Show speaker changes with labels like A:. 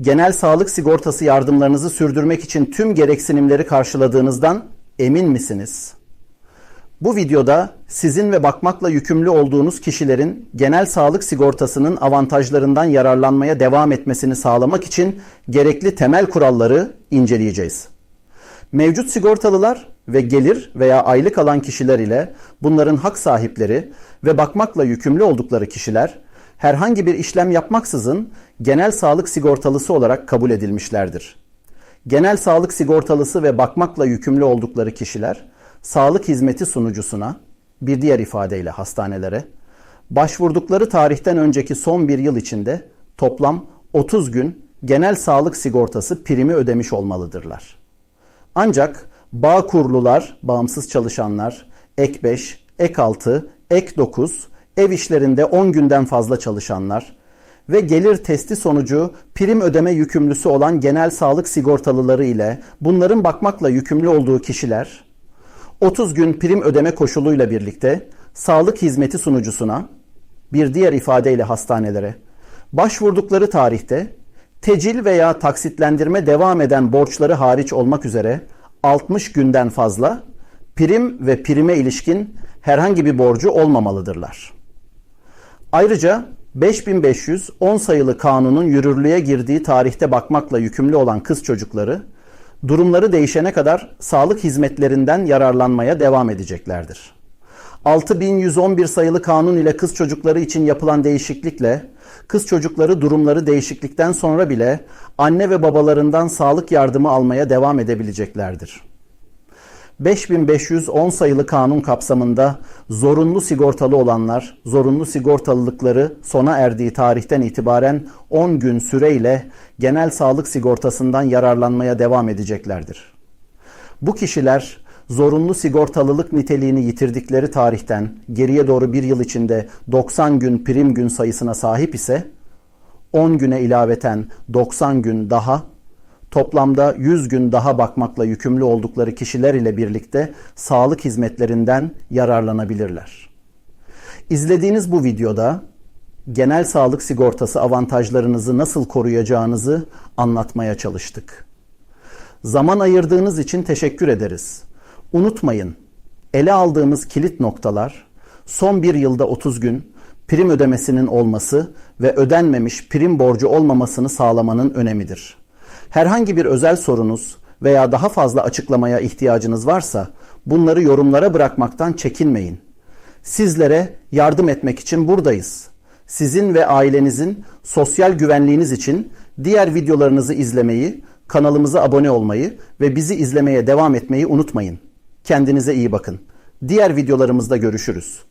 A: genel sağlık sigortası yardımlarınızı sürdürmek için tüm gereksinimleri karşıladığınızdan emin misiniz? Bu videoda sizin ve bakmakla yükümlü olduğunuz kişilerin genel sağlık sigortasının avantajlarından yararlanmaya devam etmesini sağlamak için gerekli temel kuralları inceleyeceğiz. Mevcut sigortalılar ve gelir veya aylık alan kişiler ile bunların hak sahipleri ve bakmakla yükümlü oldukları kişiler herhangi bir işlem yapmaksızın genel sağlık sigortalısı olarak kabul edilmişlerdir. Genel sağlık sigortalısı ve bakmakla yükümlü oldukları kişiler sağlık hizmeti sunucusuna, bir diğer ifadeyle hastanelere, başvurdukları tarihten önceki son bir yıl içinde toplam 30 gün genel sağlık sigortası primi ödemiş olmalıdırlar. Ancak bağ kurlular, bağımsız çalışanlar, ek 5, ek 6, ek 9, ev işlerinde 10 günden fazla çalışanlar ve gelir testi sonucu prim ödeme yükümlüsü olan genel sağlık sigortalıları ile bunların bakmakla yükümlü olduğu kişiler 30 gün prim ödeme koşuluyla birlikte sağlık hizmeti sunucusuna, bir diğer ifadeyle hastanelere, başvurdukları tarihte tecil veya taksitlendirme devam eden borçları hariç olmak üzere 60 günden fazla prim ve prime ilişkin herhangi bir borcu olmamalıdırlar. Ayrıca 5510 sayılı kanunun yürürlüğe girdiği tarihte bakmakla yükümlü olan kız çocukları durumları değişene kadar sağlık hizmetlerinden yararlanmaya devam edeceklerdir. 6111 sayılı kanun ile kız çocukları için yapılan değişiklikle kız çocukları durumları değişiklikten sonra bile anne ve babalarından sağlık yardımı almaya devam edebileceklerdir. 5510 sayılı kanun kapsamında zorunlu sigortalı olanlar zorunlu sigortalılıkları sona erdiği tarihten itibaren 10 gün süreyle genel sağlık sigortasından yararlanmaya devam edeceklerdir. Bu kişiler zorunlu sigortalılık niteliğini yitirdikleri tarihten geriye doğru bir yıl içinde 90 gün prim gün sayısına sahip ise 10 güne ilaveten 90 gün daha toplamda 100 gün daha bakmakla yükümlü oldukları kişiler ile birlikte sağlık hizmetlerinden yararlanabilirler. İzlediğiniz bu videoda genel sağlık sigortası avantajlarınızı nasıl koruyacağınızı anlatmaya çalıştık. Zaman ayırdığınız için teşekkür ederiz. Unutmayın, ele aldığımız kilit noktalar son bir yılda 30 gün prim ödemesinin olması ve ödenmemiş prim borcu olmamasını sağlamanın önemidir. Herhangi bir özel sorunuz veya daha fazla açıklamaya ihtiyacınız varsa bunları yorumlara bırakmaktan çekinmeyin. Sizlere yardım etmek için buradayız. Sizin ve ailenizin sosyal güvenliğiniz için diğer videolarınızı izlemeyi, kanalımıza abone olmayı ve bizi izlemeye devam etmeyi unutmayın. Kendinize iyi bakın. Diğer videolarımızda görüşürüz.